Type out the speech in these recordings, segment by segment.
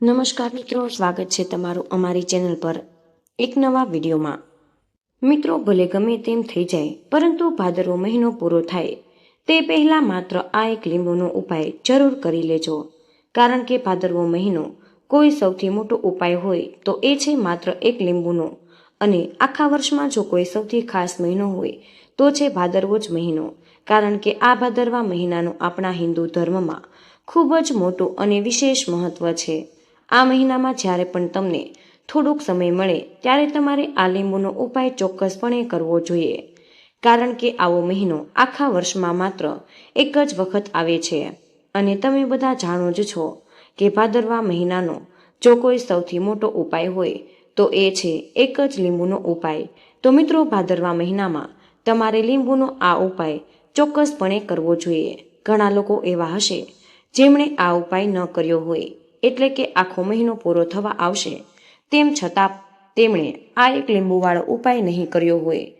નમસ્કાર મિત્રો, સ્વાગત છે તમારું અમારી ચેનલ પર એક નવા વિડીયોમાં. મિત્રો, ભલે ગમે તેમ થઈ જાય, પરંતુ ભાદરવો મહિનો પૂરો થાય, તે પહેલાં માત્ર આ એક લીંબુનો ઉપાય જરૂર કરી લેજો. કારણ કે ભાદરવો મહિનો કોઈ સૌથી મોટો ઉપાય હોય તો એ છે માત્ર એક લીંબુનો. અને આખા વર્ષમાં જો કોઈ સૌથી ખાસ મહિનો હોય, તો છે ભાદરવો જ મહિનો. કારણ કે આ ભાદરવા મહિનાનું આપણા હિન્દુ ધર્મમાં ખૂબ જ મોટું અને વિશેષ મહત્વ છે. આ મહિનામાં જ્યારે પણ તમને થોડોક સમય મળે, ત્યારે તમારે આ લીંબુનો ઉપાય ચોક્કસપણે કરવો જોઈએ. કારણ કે આવો મહિનો આખા વર્ષમાં માત્ર એક જ વખત આવે છે. અને તમે બધા જાણો જ છો કે ભાદરવા મહિનાનો જો કોઈ સૌથી મોટો ઉપાય હોય, તો એ છે એક જ લીંબુનો ઉપાય. તો મિત્રો, ભાદરવા મહિનામાં તમારે લીંબુનો આ ઉપાય ચોક્કસપણે કરવો જોઈએ. ઘણા લોકો એવા હશે જેમણે આ ઉપાય ન કર્યો હોય. એટલે કે આખો મહિનો પૂરો થવા આવશે. તેમ છતાં, તેમણે આ એક લીંબુવાળો ઉપાય નહીં કર્યો હોય.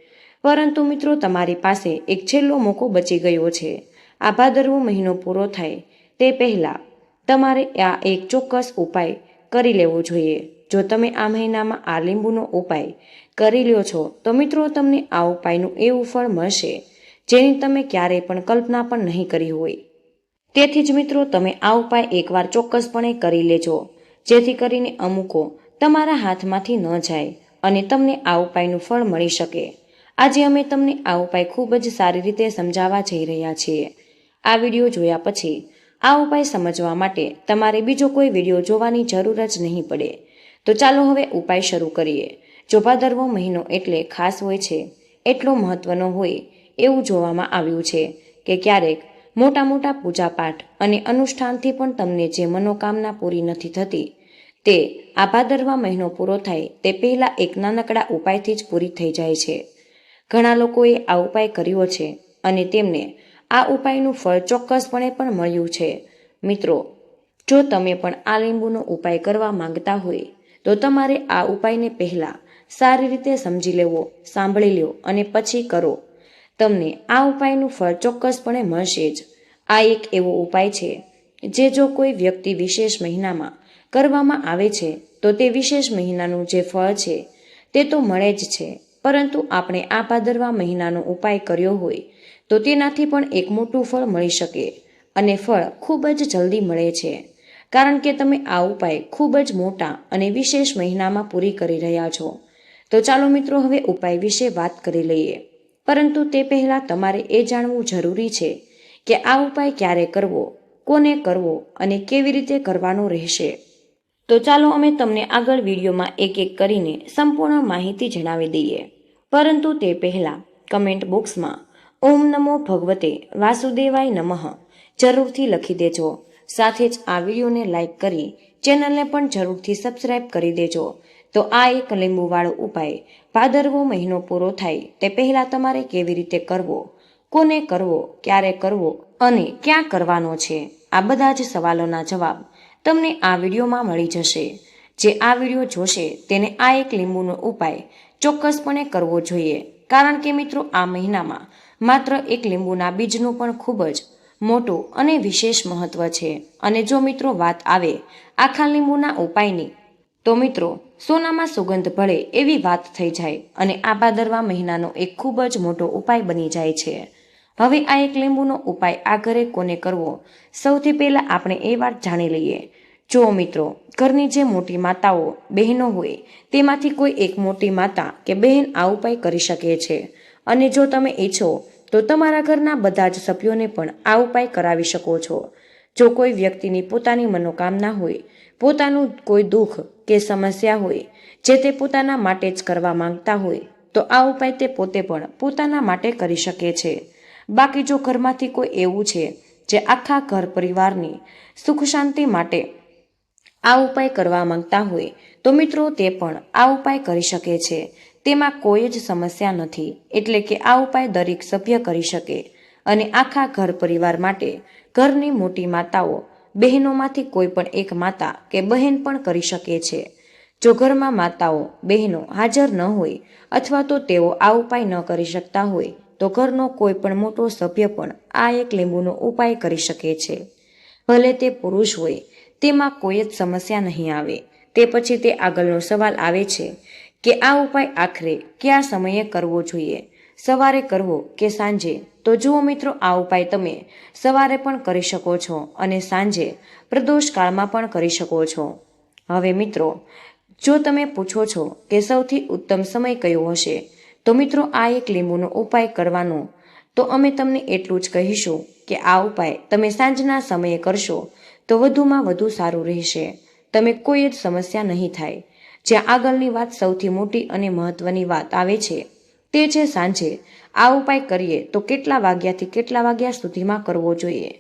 પરંતુ મિત્રો, તમારી પાસે એક છેલ્લો મોકો બચી ગયો છે. આ ભાદરવો મહિનો પૂરો થાય, તે પહેલાં તમારે આ એક ચોક્કસ ઉપાય કરી લેવો જોઈએ. જો તમે આ મહિનામાં આ લીંબુનો ઉપાય કરી લ્યો છો, તો મિત્રો, તમને આ ઉપાયનું એવું ફળ મળશે, જેની તમે ક્યારેય પણ કલ્પના પણ નહીં કરી હોય. તેથી જ મિત્રો, તમે આ ઉપાય એકવાર ચોક્કસપણે કરી લેજો. જેથી કરીને અમુકો તમારા હાથમાંથી ન જાય અને તમને આ ઉપાયનું ફળ મળી શકે. આજે અમે તમને આ ઉપાય ખૂબ જ સારી રીતે સમજાવવા જઈ રહ્યા છીએ. આ વીડિયો જોયા પછી આ ઉપાય સમજવા માટે તમારે બીજો કોઈ વીડિયો જોવાની જરૂર જ નહીં પડે. તો ચાલો હવે ઉપાય શરૂ કરીએ. જો ભાદરવો મહિનો એટલે ખાસ હોય છે, એટલો મહત્વનો હોય એવું જોવામાં આવ્યું છે કે ક્યારેક મોટા મોટા પૂજાપાઠ અને અનુષ્ઠાનથી પણ તમને જે મનોકામના પૂરી નથી થતી, તે આ ભાદરવા મહિનો પૂરો થાય તે પહેલાં એક નાનકડા ઉપાયથી જ પૂરી થઈ જાય છે. ઘણા લોકોએ આ ઉપાય કર્યો છે અને તેમને આ ઉપાયનું ફળ ચોક્કસપણે પણ મળ્યું છે. મિત્રો, જો તમે પણ આ લીંબુનો ઉપાય કરવા માંગતા હોય, તો તમારે આ ઉપાયને પહેલાં સારી રીતે સમજી લેવો, સાંભળી લો અને પછી કરો. તમને આ ઉપાયનું ફળ ચોક્કસપણે મળશે જ. આ એક એવો ઉપાય છે, જે જો કોઈ વ્યક્તિ વિશેષ મહિનામાં કરવામાં આવે છે, તો તે વિશેષ મહિનાનું જે ફળ છે, તે તો મળે જ છે. પરંતુ આપણે આ ભાદરવા મહિનાનો ઉપાય કર્યો હોય, તો તેનાથી પણ એક મોટું ફળ મળી શકે અને ફળ ખૂબ જ જલ્દી મળે છે. કારણ કે તમે આ ઉપાય ખૂબ જ મોટા અને વિશેષ મહિનામાં પૂરી કરી રહ્યા છો. તો ચાલો મિત્રો, હવે ઉપાય વિશે વાત કરી લઈએ. પરંતુ તે પહેલાં તમારે એ જાણવું જરૂરી છે કે આ ઉપાય ક્યારે કરવો, કોને કરવો અને કેવી રીતે કરવાનો રહેશે. તો ચાલો અમે તમને આગળ વિડીયોમાં એક એક કરીને સંપૂર્ણ માહિતી જણાવી દઈએ. પરંતુ તે પહેલાં કમેન્ટ બોક્સમાં ઓમ નમો ભગવતે વાસુદેવાય નમઃ જરૂરથી લખી દેજો. સાથે જ આ વિડીયોને લાઇક કરી ચેનલને પણ જરૂરથી સબસ્ક્રાઇબ કરી દેજો. તો આ એક લીંબુવાળો ઉપાય ભાદરવો મહિનો પૂરો થાય, તે પહેલાં તમારે કેવી રીતે કરવો? કોને કરવો? ક્યારે કરવો? અને ક્યાં કરવાનો છે? આ બધા જ સવાલોના જવાબ તમને આ વિડીયોમાં મળી જશે. જે આ વીડિયો જોશે, તેને આ એક લીંબુનો ઉપાય ચોક્કસપણે કરવો જોઈએ. કારણ કે મિત્રો, આ મહિનામાં માત્ર એક લીંબુના બીજનું પણ ખૂબ જ મોટું અને વિશેષ મહત્વ છે. અને જો મિત્રો વાત આવે આખા લીંબુના ઉપાયની, તો મિત્રો સોનામાં સુગંધ ભળે એવી વાત થઈ જાય અને આ ભાદરવા મહિનાનો એક ખૂબ જ મોટો ઉપાય બની જાય છે. હવે આ એક લીંબુનો ઉપાય આ ઘરે કોને કરવો? સૌથી પહેલાં આપણે એ વાત જાણી લઈએ. જો મિત્રો, ઘરની જે મોટી માતાઓ, બહેનો હોય, તેમાંથી કોઈ એક મોટી માતા કે બહેન આ ઉપાય કરી શકે છે. અને જો તમે ઈચ્છો, તો તમારા ઘરના બધા જ સભ્યોને પણ આ ઉપાય કરાવી શકો છો. જો કોઈ વ્યક્તિની પોતાની મનોકામના હોય પોતાનું કોઈ દુઃખ કે સમસ્યા હોય, જે તે પોતાના માટે જ કરવા માંગતા હોય, તો આ ઉપાય તે પોતે પણ પોતાના માટે કરી શકે છે. બાકી જો ઘરમાંથી કોઈ એવું છે, જે આખા ઘર પરિવારની સુખ શાંતિ માટે આ ઉપાય કરવા માંગતા હોય, તો મિત્રો તે પણ આ ઉપાય કરી શકે છે. તેમાં કોઈ જ સમસ્યા નથી, એટલે કે આ ઉપાય દરેક સભ્ય કરી શકે. અને આખા ઘર પરિવાર માટે ઘરની મોટી માતાઓ બહેનોમાંથી કોઈ પણ એક માતા કે બહેન પણ કરી શકે છે. જો ઘરમાં માતાઓ, બહેનો હાજર ન હોય અથવા તો તેઓ આ ઉપાય ન કરી શકતા હોય, તો ઘરનો કોઈ પણ મોટો સભ્ય પણ આ એક લીંબુનો ઉપાય કરી શકે છે. ભલે તે પુરુષ હોય, તેમાં કોઈ જ સમસ્યા નહીં આવે. તે પછી તે આગળનો સવાલ આવે છે કે આ ઉપાય આખરે કયા સમયે કરવો જોઈએ? સવારે કરવો કે સાંજે? તો જુઓ મિત્રો, આ ઉપાય તમે સવારે પણ કરી શકો છો અને સાંજે પ્રદોષ કાળમાં પણ કરી શકો છો. હવે મિત્રો, જો તમે પૂછો છો કે સૌથી ઉત્તમ સમય કયો હશે, તો મિત્રો, આ એક લીંબુનો ઉપાય કરવાનો. તો અમે તમને એટલું જ કહીશું કે આ ઉપાય તમે સાંજના સમયે કરશો, તો વધુમાં વધુ સારું રહેશે. તમે કોઈ જ સમસ્યા નહીં થાય. જ્યાં આગળની વાત સૌથી મોટી અને મહત્વની વાત આવે છે તે છે સાંજે. આ ઉપાય કરીએ તો કેટલા વાગ્યાથી કેટલા વાગ્યા સુધીમાં કરવો જોઈએ?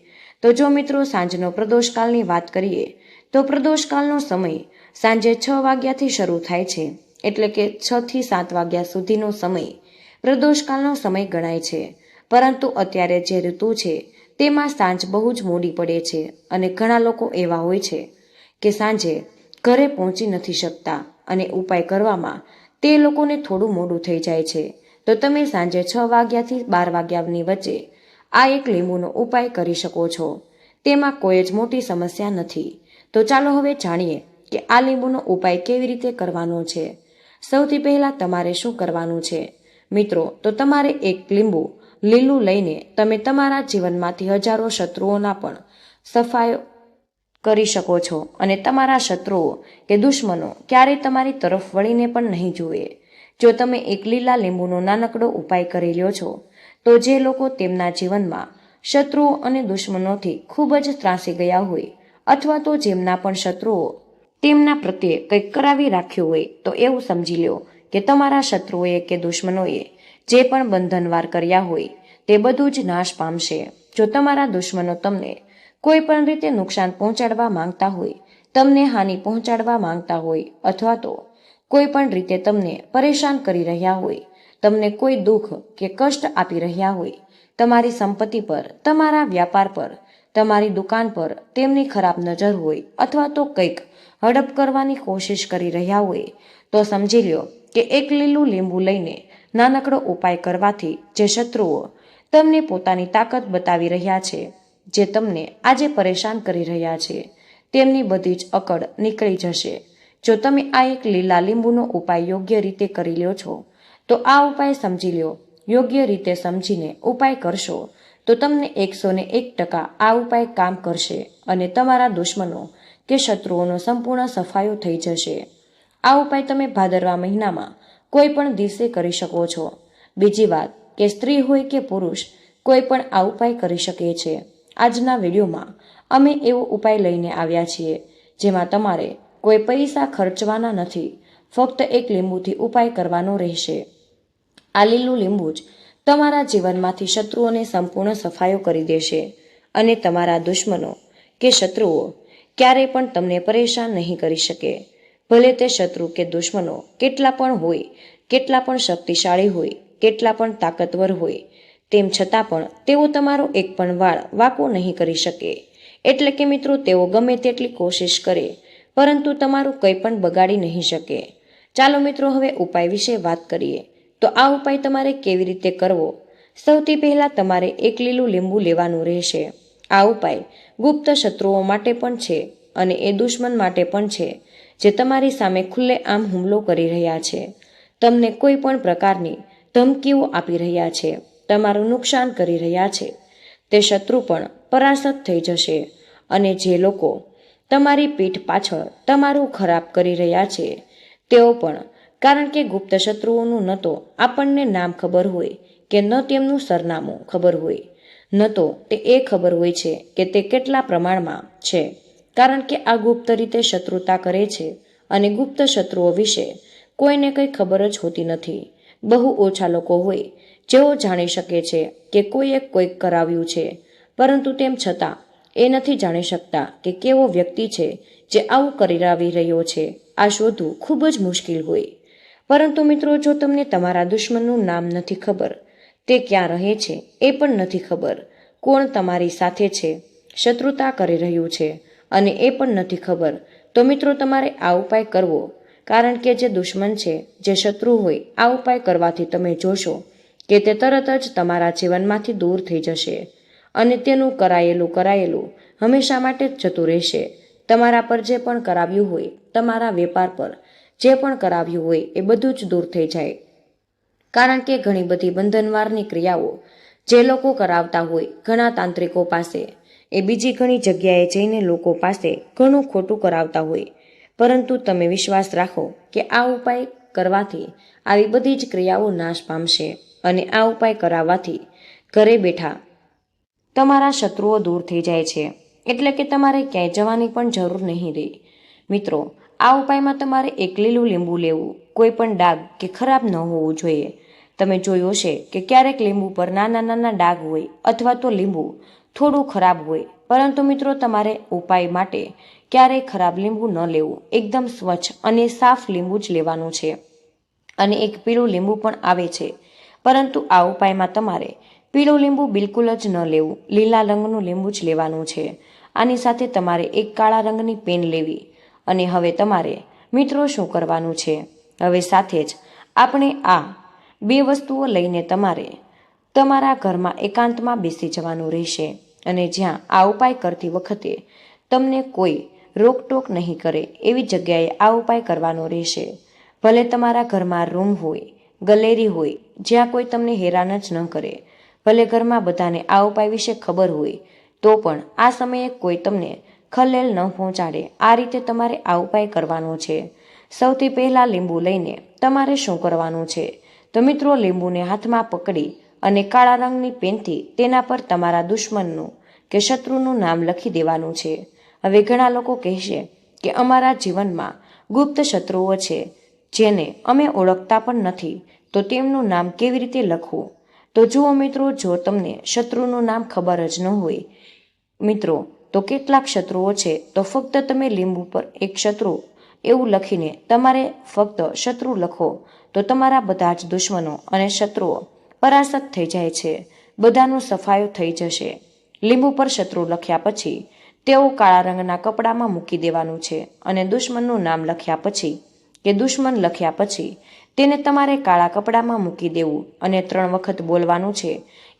તો જો મિત્રો, સાંજનો પ્રદોષકાળની વાત કરીએ, તો પ્રદોષકાળનો સમય સાંજે છ વાગ્યાથી શરૂ થાય છે. એટલે કે છ થી સાત વાગ્યા સુધીનો સમય પ્રદોષકાળનો સમય ગણાય છે. પરંતુ અત્યારે જે ઋતુ છે, તેમાં સાંજ બહુ જ મોડી પડે છે અને ઘણા લોકો એવા હોય છે કે સાંજે ઘરે પહોંચી નથી શકતા અને ઉપાય કરવામાં તે લોકોને થોડું મોડું થઈ જાય છે. તો તમે સાંજે છ વાગ્યાથી બાર વાગ્યાની વચ્ચે આ એક લીંબુનો ઉપાય કરી શકો છો. તેમાં કોઈ જ મોટી સમસ્યા નથી. તો ચાલો હવે જાણીએ કે આ લીંબુનો ઉપાય કેવી રીતે કરવાનો છે. સૌથી પહેલાં તમારે શું કરવાનું છે? મિત્રો, તો તમારે એક લીંબુ લીલું લઈને તમે તમારા જીવનમાંથી હજારો શત્રુઓના પણ સફાયો કરી શકો છો. અને તમારા શત્રુઓ કે દુશ્મનો ક્યારેય તમારી તરફ વળીને પણ નહીં જુએ. જો તમે એક લીલા લીંબુનો નાનકડો ઉપાય કરી લ્યો છો, તો જે લોકો તેમના જીવનમાં શત્રુઓ અને દુશ્મનોથી ખૂબ જ ત્રાસી ગયા હોય, અથવા તો જેમના પણ શત્રુઓ તેમના પ્રત્યે કંઈક કરાવી રાખ્યું હોય, તો એવું સમજી લો કે તમારા શત્રુઓએ કે દુશ્મનોએ જે પણ બંધનવાર કર્યા હોય, તે બધું જ નાશ પામશે. જો તમારા દુશ્મનો તમને કોઈ પણ રીતે નુકસાન પહોંચાડવા માંગતા હોય, તમને હાનિ પહોંચાડવા માંગતા હોય અથવા તો કોઈ પણ રીતે તમને પરેશાન કરી રહ્યા હોય, તમને કોઈ દુઃખ કે કષ્ટ આપી રહ્યા હોય, તમારી સંપત્તિ પર, તમારા વ્યાપાર પર, તમારી દુકાન પર તેમની ખરાબ નજર હોય અથવા તો કંઈક હડપ કરવાની કોશિશ કરી રહ્યા હોય, તો સમજી લ્યો કે એક લીલું લીંબુ લઈને નાનકડો ઉપાય કરવાથી જે શત્રુઓ તમને પોતાની તાકાત બતાવી રહ્યા છે જે તમને આજે પરેશાન કરી રહ્યા છે, તેમની બધી જ અકડ નીકળી જશે. જો તમે આ એક લીલા લીંબુનો ઉપાય યોગ્ય રીતે કરી લ્યો છો, તો આ ઉપાય સમજી લ્યો. યોગ્ય રીતે સમજીને ઉપાય કરશો, તો તમને એકસો ને એક ટકા આ ઉપાય કામ કરશે અને તમારા દુશ્મનો કે શત્રુઓનો સંપૂર્ણ સફાયો થઈ જશે. આ ઉપાય તમે ભાદરવા મહિનામાં કોઈ પણ દિવસે કરી શકો છો. બીજી વાત કે સ્ત્રી હોય કે પુરુષ કોઈ પણ આ ઉપાય કરી શકે છે. આજના વિડીયોમાં અમે એવો ઉપાય લઈને આવ્યા છીએ, જેમાં તમારે કોઈ પૈસા ખર્ચવાના નથી, ફક્ત એક લીંબુથી ઉપાય કરવાનો રહેશે. આ લીલું લીંબુ જ તમારા જીવનમાંથી શત્રુઓને સંપૂર્ણ સફાયો કરી દેશે અને તમારા દુશ્મનો કે શત્રુઓ ક્યારેય પણ તમને પરેશાન નહીં કરી શકે. ભલે તે શત્રુ કે દુશ્મનો કેટલા પણ હોય, કેટલા પણ શક્તિશાળી હોય, કેટલા પણ તાકતવર હોય તેમ છતાં પણ તેઓ તમારો એક પણ વાળ વાકો નહીં કરી શકે. એટલે કે મિત્રો, તેઓ ગમે તેટલી કોશિશ કરે, પરંતુ તમારું કંઈ પણ બગાડી નહીં શકે. ચાલો મિત્રો, હવે ઉપાય વિશે વાત કરીએ. તો આ ઉપાય તમારે કેવી રીતે કરવો? સૌથી પહેલાં તમારે એક લીલું લીંબુ લેવાનું રહેશે. આ ઉપાય ગુપ્ત શત્રુઓ માટે પણ છે અને એ દુશ્મન માટે પણ છે, જે તમારી સામે ખુલ્લે આમ હુમલો કરી રહ્યા છે. તમને કોઈ પણ પ્રકારની ધમકીઓ આપી રહ્યા છે. તમારું નુકસાન કરી રહ્યા છે. તે શત્રુ પણ પરાસ્ત થઈ જશે અને જે લોકો તમારી પીઠ પાછળ તમારું ખરાબ કરી રહ્યા છે, તેઓ પણ, કારણ કે ગુપ્ત શત્રુઓનું ન તો આપણને નામ ખબર હોય કે ન તેમનું સરનામું ખબર હોય. ન તો તે એ ખબર હોય છે કે તે કેટલા પ્રમાણમાં છે, કારણ કે આ ગુપ્ત રીતે શત્રુતા કરે છે અને ગુપ્ત શત્રુઓ વિશે કોઈને કંઈ ખબર જ હોતી નથી. બહુ ઓછા લોકો હોય જેઓ જાણી શકે છે કે કોઈએ કોઈક કરાવ્યું છે, પરંતુ તેમ છતાં એ નથી જાણી શકતા કે કેવો વ્યક્તિ છે જે આવું કરાવી રહ્યો છે. આ શોધવું ખૂબ જ મુશ્કેલ હોય. પરંતુ મિત્રો, જો તમને તમારા દુશ્મનનું નામ નથી ખબર, તે ક્યાં રહે છે એ પણ નથી ખબર. કોણ તમારી સાથે છે, શત્રુતા કરી રહ્યું છે, અને એ પણ નથી ખબર. તો મિત્રો, તમારે આ ઉપાય કરવો. કારણ કે જે દુશ્મન છે, જે શત્રુ હોય, આ ઉપાય કરવાથી તમે જોશો કે તે તરત જ તમારા જીવનમાંથી દૂર થઈ જશે અને તેનું કરાયેલું કરાયેલું હંમેશા માટે જ જતું રહેશે. તમારા પર જે પણ કરાવ્યું હોય, તમારા વેપાર પર જે પણ કરાવ્યું હોય એ બધું જ દૂર થઈ જાય. કારણ કે ઘણી બધી બંધનવારની ક્રિયાઓ જે લોકો કરાવતા હોય ઘણા તાંત્રિકો પાસે, એ બીજી ઘણી જગ્યાએ જઈને લોકો પાસે ઘણું ખોટું કરાવતા હોય. પરંતુ તમે વિશ્વાસ રાખો કે આ ઉપાય કરવાથી આવી બધી જ ક્રિયાઓ નાશ પામશે. અને આ ઉપાય કરાવવાથી ઘરે બેઠા તમારા શત્રુઓ દૂર થઈ જાય છે. એટલે કે તમારે ક્યાંય જવાની પણ જરૂર નહીં રહે. મિત્રો, આ ઉપાયમાં તમારે એક લીલું લીંબુ લેવું, કોઈ પણ ડાઘ કે ખરાબ ન હોવું જોઈએ. તમે જોયું હશે કે ક્યારેક લીંબુ પર નાના નાના ડાઘ હોય અથવા તો લીંબુ થોડું ખરાબ હોય. પરંતુ મિત્રો, તમારે ઉપાય માટે ક્યારેય ખરાબ લીંબુ ન લેવું. એકદમ સ્વચ્છ અને સાફ લીંબુ જ લેવાનું છે. અને એક પીળું લીંબુ પણ આવે છે. પરંતુ આ ઉપાયમાં તમારે પીળું લીંબુ બિલકુલ જ ન લેવું. લીલા રંગનું લીંબુ જ લેવાનું છે. આની સાથે તમારે એક કાળા રંગની પેન લેવી. અને હવે તમારે મિત્રો શું કરવાનું છે? હવે સાથે જ આપણે આ બે વસ્તુઓ લઈને તમારે તમારા ઘરમાં એકાંતમાં બેસી જવાનું રહેશે. અને જ્યાં આ ઉપાય કરતી વખતે તમને કોઈ રોકટોક નહીં કરે, એવી જગ્યાએ આ ઉપાય કરવાનો રહેશે. ભલે તમારા ઘરમાં રૂમ હોય, ગલેરી હોય જ્યાં કોઈ તમને હેરાન જ ન કરે. ભલે ઘરમાં બધાને આ ઉપાય વિશે ખબર હોય, તો પણ આ સમયે કોઈ તમને ખલેલ ન પહોંચાડે. આ રીતે તમારે આ ઉપાય કરવાનો છે. સૌથી પહેલાં લીંબુ લઈને તમારે શું કરવાનું છે? તો મિત્રો, લીંબુને હાથમાં પકડી અને કાળા રંગની પેનથી તેના પર તમારા દુશ્મનનું કે શત્રુનું નામ લખી દેવાનું છે. હવે ઘણા લોકો કહેશે કે અમારા જીવનમાં ગુપ્ત શત્રુઓ છે, જેને અમે ઓળખતા પણ નથી. તો તેમનું નામ કેવી રીતે લખવું? તો જુઓ મિત્રો, જો તમને શત્રુનું નામ ખબર જ ન હોય, મિત્રો, તો કેટલાક શત્રુઓ છે, તો ફક્ત તમે લીંબુ પર એક શત્રુ એવું લખીને તમારે ફક્ત શત્રુ લખો, તો તમારા બધા જ દુશ્મનો અને શત્રુઓ પરાસ્ત થઈ જાય છે, બધાનો સફાયો થઈ જશે. લીંબુ પર શત્રુ લખ્યા પછી તેઓ કાળા રંગના કપડામાં મૂકી દેવાનું છે અને દુશ્મનનું નામ લખ્યા પછી કે દુશ્મન લખ્યા પછી તેને તમારે કાળા કપડામાં મૂકી દેવું અને ત્રણ વખત બોલવાનું છે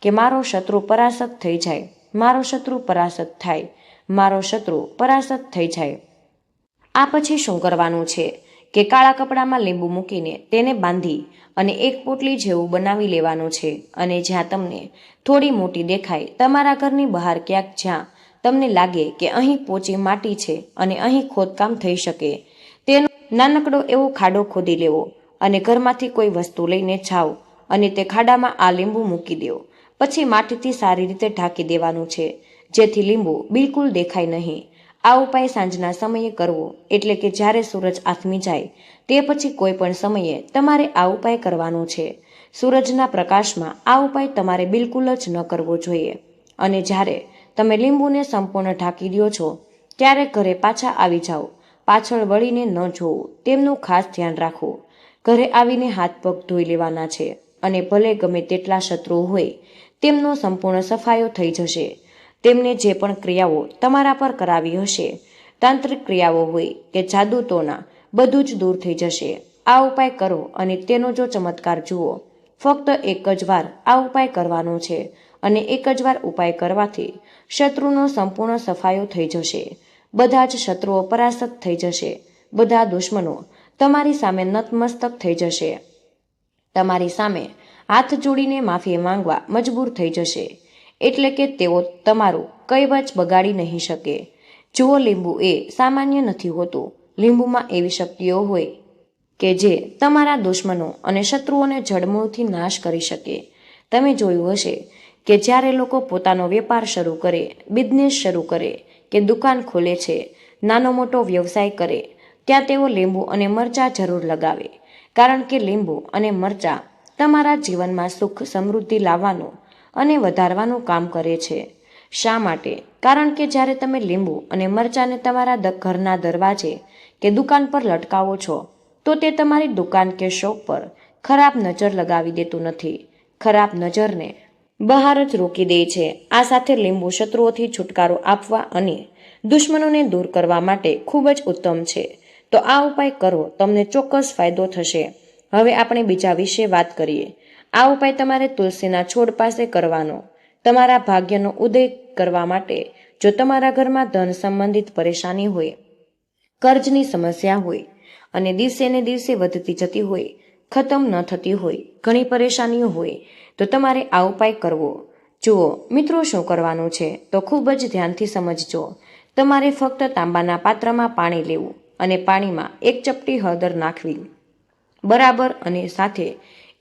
કે મારો શત્રુ પરાસ્ત થઈ જાય, મારો શત્રુ પરાસ્ત થાય, મારો શત્રુ પરાસ્ત થઈ જાય. આ પછી શું કરવાનું છે કે કાળા કપડામાં લીંબુ મૂકીને તેને બાંધી અને એક પોટલી જેવું બનાવી લેવાનું છે અને જ્યાં તમને થોડી મોટી દેખાય તમારા ઘરની બહાર ક્યાંક જ્યાં તમને લાગે કે અહીં પોચી માટી છે અને અહીં ખોદકામ થઈ શકે, તેનો નાનકડો એવો ખાડો ખોદી લેવો. અને ઘરમાંથી કોઈ વસ્તુ લઈને જાઓ અને તે ખાડામાં આ લીંબુ મૂકી દેવો પછી માટીથી સારી રીતે ઢાંકી દેવાનું છે. જેથી લીંબુ બિલકુલ દેખાય નહીં. આ ઉપાય સાંજના સમયે કરવો, એટલે કે જ્યારે સૂરજ આથમી જાય, તે પછી કોઈ પણ સમયે તમારે આ ઉપાય કરવાનો છે. સૂરજના પ્રકાશમાં આ ઉપાય તમારે બિલકુલ જ ન કરવો જોઈએ. અને જ્યારે તમે લીંબુને સંપૂર્ણ ઢાંકી દો છો, ત્યારે ઘરે પાછા આવી જાઓ. પાછળ વળીને ન જોવું. તેમનું ખાસ ધ્યાન રાખવું. ઘરે આવીને હાથ પગ ધોઈ લેવાના છે. અને ભલે ગમે તેટલા શત્રુઓ હોય, તેમનો સંપૂર્ણ સફાયો થઈ જશે. તેમને જે પણ ક્રિયાઓ તમારા પર કરાવી હશે, તાંત્રિક ક્રિયાઓ હોય કે જાદુતોના, બધું જ દૂર થઈ જશે. આ ઉપાય કરો અને તેનો જો ચમત્કાર જુઓ, ફક્ત એક જ વાર આ ઉપાય કરવાનો છે અને એક જ વાર ઉપાય કરવાથી શત્રુનો સંપૂર્ણ સફાયો થઈ જશે. બધા જ શત્રુઓ પરાસ્ત થઈ જશે. બધા દુશ્મનો તમારી સામે નતમસ્તક થઈ જશે. તમારી સામે હાથ જોડીને માફી માંગવા મજબૂર થઈ જશે. એટલે કે તેઓ તમારું કઈ જ બગાડી નહીં શકે. જુઓ, લીંબુ એ સામાન્ય નથી હોતું. લીંબુમાં એવી શક્તિઓ હોય કે જે તમારા દુશ્મનો અને શત્રુઓને જડમૂળથી નાશ કરી શકે. તમે જોયું હશે કે જ્યારે લોકો પોતાનો વેપાર શરૂ કરે બિઝનેસ શરૂ કરે, કે દુકાન ખોલે છે, નાનો મોટો વ્યવસાય કરે ત્યાં તેઓ લીંબુ અને મરચાં જરૂર લગાવે. કારણ કે લીંબુ અને મરચાં તમારા જીવનમાં સુખ સમૃદ્ધિ લાવવાનું અને વધારવાનું કામ કરે છે. શા માટે? કારણ કે જ્યારે તમે લીંબુ અને મરચાંને તમારા ઘરના દરવાજે કે દુકાન પર લટકાવો છો, તો તે તમારી દુકાન કે શોપ પર ખરાબ નજર લગાવી દેતું નથી. ખરાબ નજરને બહાર જ રોકી દે છે. આ સાથે લીંબુ શત્રુઓથી છુટકારો આપવા અને દુશ્મનોને દૂર કરવા માટે ખૂબ જ ઉત્તમ છે. તો આ ઉપાય કરો તમને ચોક્કસ ફાયદો થશે. હવે આપણે બીજા વિશે વાત કરીએ. આ ઉપાય તમારે તુલસીના છોડ પાસે કરવાનો. તમારા ભાગ્યનો ઉદય કરવા માટે જો તમારા ઘરમાં ધન સંબંધિત પરેશાની હોય, કર્જની સમસ્યા હોય અને દિવસે ને દિવસે વધતી જતી હોય, ખતમ ન થતી હોય, ઘણી પરેશાનીઓ હોય, તો તમારે આ ઉપાય કરવો. જુઓ, મિત્રો શું કરવાનું છે? તો ખૂબ જ ધ્યાનથી સમજજો. તમારે ફક્ત તાંબાના પાત્રમાં પાણી લેવું. અને પાણીમાં એક ચપટી હળદર નાખવી. બરાબર અને સાથે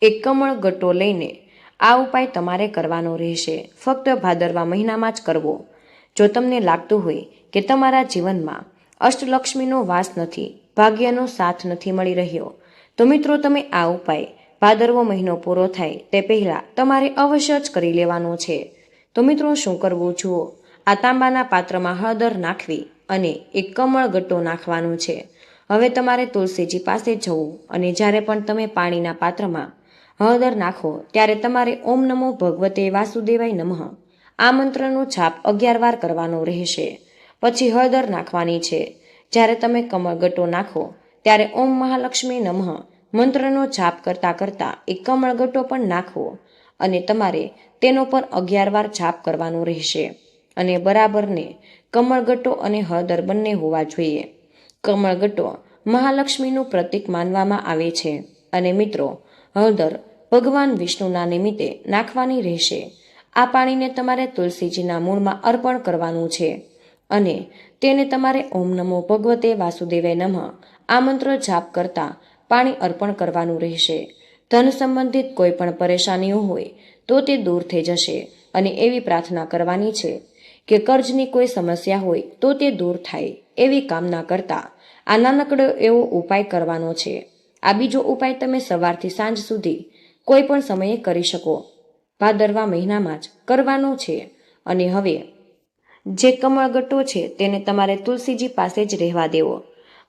એક કમળ ગટ્ટો લઈને આ ઉપાય તમારે કરવાનો રહેશે. ફક્ત ભાદરવા મહિનામાં જ કરવો. જો તમને લાગતું હોય કે તમારા જીવનમાં અષ્ટલક્ષ્મીનો વાસ નથી, ભાગ્યનો સાથ નથી મળી રહ્યો, તો મિત્રો તમે આ ઉપાય ભાદરવો મહિનો પૂરો થાય તે પહેલાં તમારે અવશ્ય જ કરી લેવાનો છે. તો મિત્રો શું કરવું જુઓ? આ તાંબાના પાત્રમાં હળદર નાખવી. અને એક કમળ ગટ્ટો નાખવાનો છે. હવે તમારે તુલસીજી પાસે જવું અને જ્યારે પણ તમે પાણીના પાત્રમાં હળદર નાખો, ત્યારે તમારે ઓમ નમો ભગવતે વાસુદેવાય નમઃ. આ મંત્રનો છાપ અગિયાર વાર કરવાનો રહેશે. પછી હળદર નાખવાની છે. જ્યારે તમે કમળગટ્ટો નાખો, ત્યારે ઓમ મહાલક્ષ્મી નમઃ. મંત્રનો છાપ કરતા કરતા એક કમળગટ્ટો પણ નાખવો અને તમારે તેનો પર અગિયાર વાર છાપ કરવાનો રહેશે. અને બરાબરને કમળગટ્ટો અને હળદર બંને હોવા જોઈએ. કમળગટ્ટો મહાલક્ષ્મીનું પ્રતીક માનવામાં આવે છે અને મિત્રો, હળદર ભગવાન વિષ્ણુના નિમિત્તે નાખવાની રહેશે. આ પાણીને તમારે તુલસીજીના મૂળમાં અર્પણ કરવાનું છે અને તેને તમારે ઓમ નમો ભગવતે વાસુદેવે નમઃ આ મંત્ર જાપ કરતા પાણી અર્પણ કરવાનું રહેશે. ધન સંબંધિત કોઈ પણ પરેશાનીઓ હોય તો તે દૂર થઈ જશે અને એવી પ્રાર્થના કરવાની છે. કે કર્જની કોઈ સમસ્યા હોય તો તે દૂર થાય એવી કામના કરતા આ નાનકડો એવો ઉપાય કરવાનો છે. આ બીજો ઉપાય તમે સવારથી સાંજ સુધી કોઈ પણ સમયે કરી શકો. ભાદરવા મહિનામાં જ કરવાનો છે. અને હવે જે કમળગટ્ટો છે તેને તમારે તુલસીજી પાસે જ રહેવા દેવો.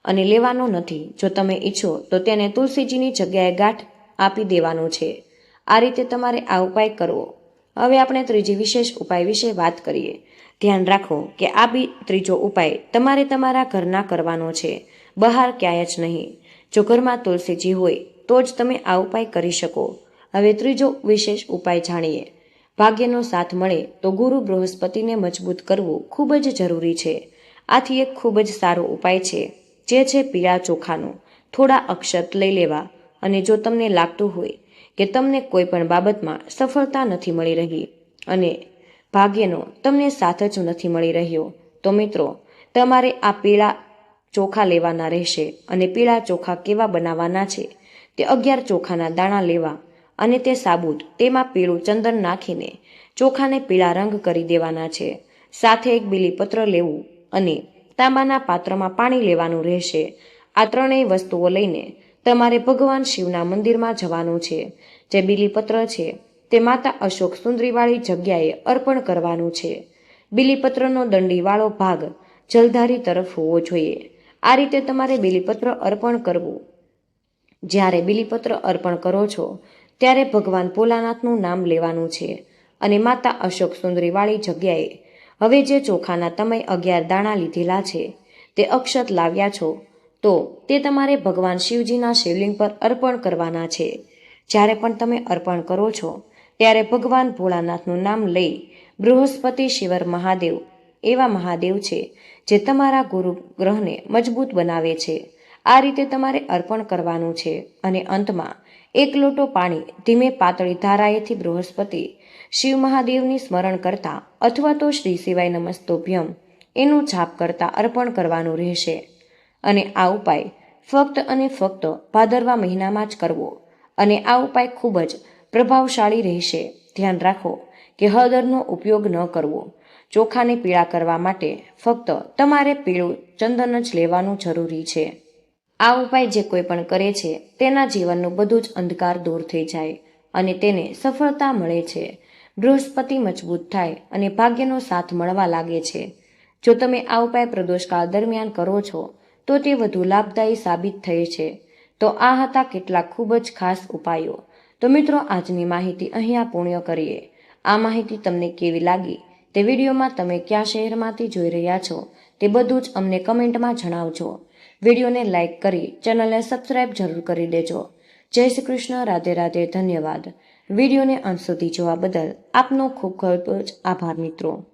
અને લેવાનો નથી. જો તમે ઈચ્છો તો તેને તુલસીજીની જગ્યાએ ગાંઠ આપી દેવાનો છે. આ રીતે તમારે આ ઉપાય કરવો. હવે આપણે ત્રીજી વિશેષ ઉપાય વિશે વાત કરીએ. ધ્યાન રાખો કે આ બી ત્રીજો ઉપાય તમારે તમારા ઘરના કરવાનો છે. બહાર ક્યાંય જ નહીં. જો ઘરમાં તુલસીજી હોય, તો જ તમે આ ઉપાય કરી શકો. હવે ત્રીજો વિશેષ ઉપાય જાણીએ. ભાગ્યનો સાથ મળે તો ગુરુ બૃહસ્પતિને મજબૂત કરવું ખૂબ જ જરૂરી છે. આથી એક ખૂબ જ સારો ઉપાય છે, જે છે પીળા ચોખાનો. થોડા અક્ષત લઈ લેવા અને જો તમને લાગતું હોય કે તમને કોઈ પણ બાબતમાં સફળતા નથી મળી રહી અને ભાગ્યનો તમને સાથ જ નથી મળી રહ્યો. તો મિત્રો, તમારે આ પીળા ચોખા લેવાના રહેશે અને પીળા ચોખા કેવા બનાવવાના છે? તે અગિયાર ચોખાના દાણા લેવા અને તે સાબુત તેમાં પીળું ચંદન નાખીને ચોખાને પીળા રંગ કરી દેવાના છે. સાથે એક બીલીપત્ર લેવું અને તાંબાના પાત્રમાં પાણી લેવાનું રહેશે. આ ત્રણેય વસ્તુઓ લઈને તમારે ભગવાન શિવના મંદિરમાં જવાનું છે. જે બિલીપત્ર છે, તે માતા અશોક સુંદરીવાળી જગ્યાએ અર્પણ કરવાનું છે. બિલીપત્રનો દંડીવાળો ભાગ જલધારી તરફ હોવો જોઈએ. આ રીતે તમારે બિલીપત્ર અર્પણ કરવું. જ્યારે બિલીપત્ર અર્પણ કરો છો, ત્યારે ભગવાન ભોલાનાથનું નામ લેવાનું છે અને માતા અશોક સુંદરીવાળી જગ્યાએ. હવે જે ચોખાના તમે અગિયાર દાણા લીધેલા છે, તે અક્ષત લાવ્યા છો તો તે તમારે ભગવાન શિવજીના શિવલિંગ પર અર્પણ કરવાના છે. જ્યારે પણ તમે અર્પણ કરો છો, ત્યારે ભગવાન ભોળાનાથનું નામ લઈ બૃહસ્પતિ શિવર મહાદેવ એવા મહાદેવ છે, જે તમારા ગુરુ ગ્રહને મજબૂત બનાવે છે. આ રીતે તમારે અર્પણ કરવાનું છે અને અંતમાં એક લોટો પાણી ધીમે પાતળી ધારાએથી બૃહસ્પતિ શિવ મહાદેવની સ્મરણ કરતા અથવા તો શ્રી શિવાય નમસ્તોભ્યમ એનું છાપ કરતા અર્પણ કરવાનું રહેશે. અને આ ઉપાય ફક્ત અને ફક્ત ભાદરવા મહિનામાં જ કરવો. અને આ ઉપાય ખૂબ જ પ્રભાવશાળી રહેશે. ધ્યાન રાખો કે હળદરનો ઉપયોગ ન કરવો. ચોખાને પીળા કરવા માટે ફક્ત તમારે પીળું ચંદન જ લેવાનું જરૂરી છે. આ ઉપાય જે કોઈ પણ કરે છે, તેના જીવનનું બધું જ અંધકાર દૂર થઈ જાય અને તેને સફળતા મળે છે. બૃહસ્પતિ મજબૂત થાય અને ભાગ્યનો સાથ મળવા લાગે છે. જો તમે આ ઉપાય પ્રદોષકાળ દરમિયાન કરો છો તો તે વધુ લાભદાયી સાબિત થઈ છે. તો આ હતા કેટલાક ખૂબ જ ખાસ ઉપાયો. તો મિત્રો, આજની માહિતી અહીંયા પૂર્ણ કરીએ. આ માહિતી તમને કેવી લાગી? તે વિડીયોમાં તમે કયા શહેરમાંથી જોઈ રહ્યા છો? તે બધું જ અમને કમેન્ટમાં જણાવજો. વિડીયોને લાઇક કરી ચેનલને સબસ્ક્રાઇબ જરૂર કરી દેજો. જય શ્રી કૃષ્ણ, રાધે રાધે, ધન્યવાદ. વિડીયોને અંત સુધી જોવા બદલ આપનો ખૂબ ખૂબ જ આભાર મિત્રો.